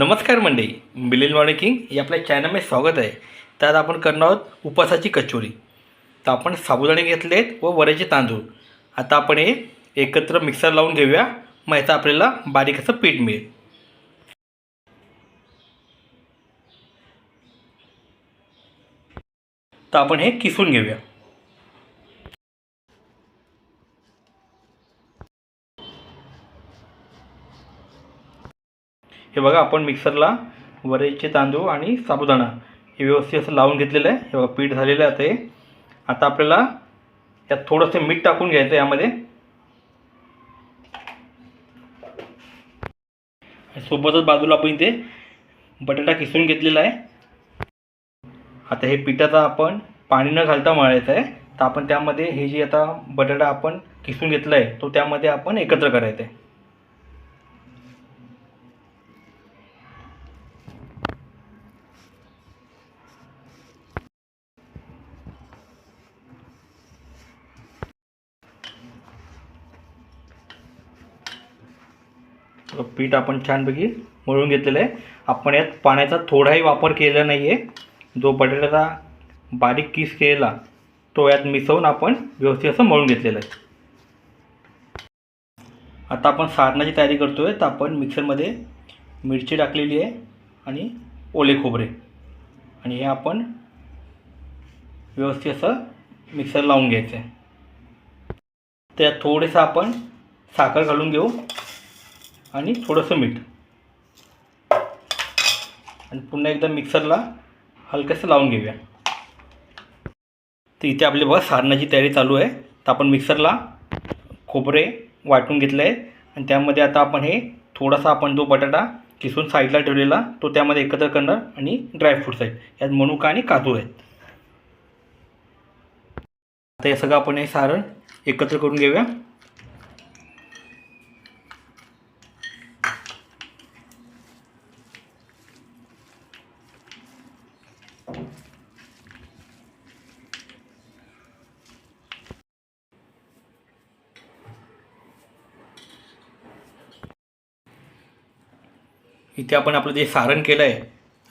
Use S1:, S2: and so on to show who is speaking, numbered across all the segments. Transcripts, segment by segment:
S1: नमस्कार मंडळी मिलिन मॉर्निंग या आपल्या चॅनलमध्ये स्वागत आहे. त्यात आपण करणार आहोत उपासाची कचोरी. तर आपण साबुदाणे घेतले आहेत व वऱ्याचे तांदूळ. आता आपण हे एकत्र मिक्सर लावून घेऊया. मग याचा आपल्याला बारीक असं पीठ मिळेल. तर आपण हे किसून घेऊया. हे बघा आपण मिक्सरला वरेचे तांदूळ आणि साबुदाणा हे व्यवस्थित असं लावून घेतलेलं आहे. हे बघा पीठ झालेलं आहे आता आता आपल्याला यात थोडंसं मीठ टाकून घ्यायचं यामध्ये. सोबतच बाजूला आपण इथे बटाटा किसून घेतलेला आहे. आता हे पिठाचा आपण पाणी न घालता मळायचं आहे. तर आपण त्यामध्ये हे जे आता बटाटा आपण किसून घेतला आहे तो त्यामध्ये आपण एकत्र करायचा आहे. पीठ आपण छानपैकी मळून घेतलेलं आहे. आपण यात पाण्याचा थोडाही वापर केलेला नाही आहे जो बटाट्याचा बारीक किस केलेला तो यात मिसळून आपण व्यवस्थित असं मळून घेतलेलं आहे. आता आपण सारणाची तयारी करतो आहे तर आपण मिक्सरमध्ये मिरची टाकलेली आहे आणि ओले खोबरे. आणि हे आपण व्यवस्थित असं मिक्सर लावून घ्यायचं आहे त्यात थोडंसं आपण साखर घालून घेऊ. आणि थोडंसं मीठ. आणि पुन्हा एकदा मिक्सरला हलकंसं लावून घेऊया. तर इथे आपली बघा सारणाची तयारी चालू आहे. तर आपण मिक्सरला खोबरे वाटून घेतलं आहे आणि त्यामध्ये आता आपण हे थोडासा आपण जो बटाटा किसून साईडला ठेवलेला तो त्यामध्ये एकत्र करणार आणि ड्रायफ्रूट्स आहेत. यात मनुका आणि काजू आहेत. आता हे सगळं आपण हे सारण एकत्र करून घेऊया. इथे आपण आपलं जे सारण केलं आहे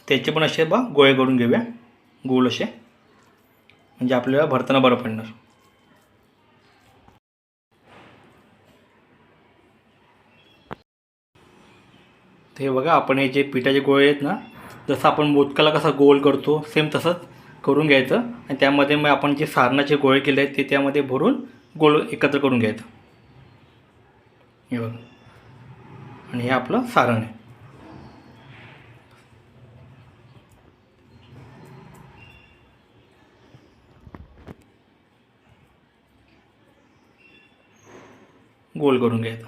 S1: त्याचे पण असे बा गोळे करून घेऊया. गोल असे. म्हणजे आपल्याला भरताना बरं पडणार. ते हे बघा आपण हे जे पिठाचे गोळे आहेत ना जसं आपण मोदकाला कसा गोल करतो सेम तसंच करून घ्यायचं. आणि त्यामध्ये मग आपण जे सारणाचे गोळे केले आहेत ते त्यामध्ये भरून गोल एकत्र करून घ्यायचं. हे बघा. आणि हे आपलं सारण आहे. गोल करून घ्यायचं.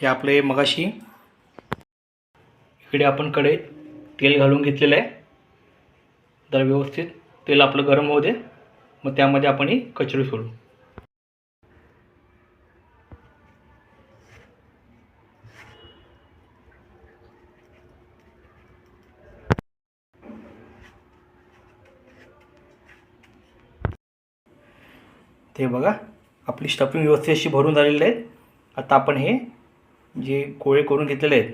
S1: हे आपले मगाशी इकडे आपण कढईत तेल घालून घेतलेलं आहे. तर व्यवस्थित तेल आपलं गरम होऊ दे. मग त्यामध्ये आपण ही कचरी सोडू. ते बघा. आपली स्टफिंग व्यवस्थित अशी भरून झालेली आहेत. आता आपण हे जे गोळे करून घेतलेले आहेत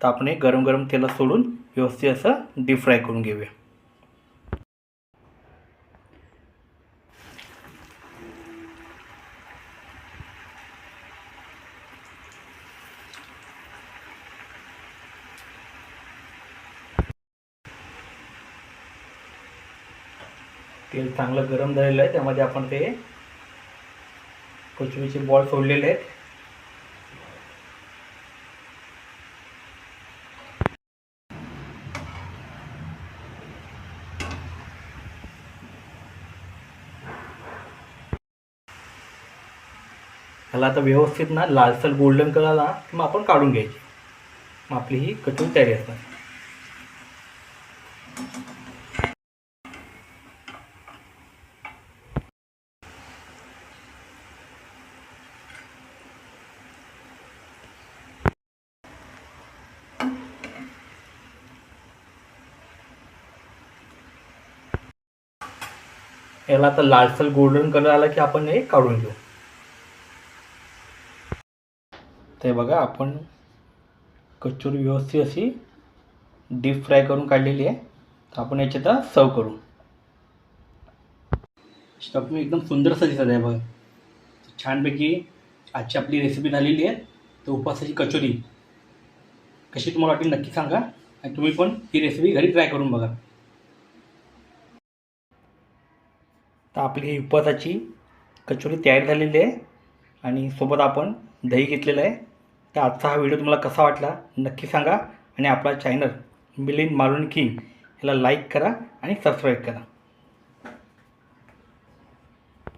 S1: तर आपण हे गरम गरम तेलात सोडून व्यवस्थित असं डीप फ्राय करून घेऊया. तेल चांगलं गरम झालेलं आहे त्यामध्ये आपण ते कोचबीचे बॉल सोडलेले आहेत. ह्याला आता व्यवस्थित ना लालसर गोल्डन कलर आला की मग आपण काढून घ्यायची. मग आपली ही कचोरी तयारी असणार. याला आता लालसर गोल्डन कलर आला की आपण हे काढून घेऊ. ते बघा आपण कचोरी व्यवस्थित अशी डीप फ्राय करून काढलेली आहे. तर आपण याच्यात आता सर्व करू. स्टफिंग एकदम सुंदर असं दिसत आहे बघा. छानपैकी आजची आपली रेसिपी झालेली आहे. तर उपवासाची कचोरी. कशी तुम्हाला वाटेल नक्की सांगा. आणि तुम्ही पण ही रेसिपी घरी ट्राय करून बघा. तर आपली ही उपवासाची कचोरी तयार झालेली आहे आणि सोबत आपण दही घेतलेलं आहे. तर आजचा हा व्हिडिओ तुम्हाला कसा वाटला नक्की सांगा आणि आपला चॅनल मिलिंद मालवणी किंग याला लाईक करा आणि सबस्क्राईब करा.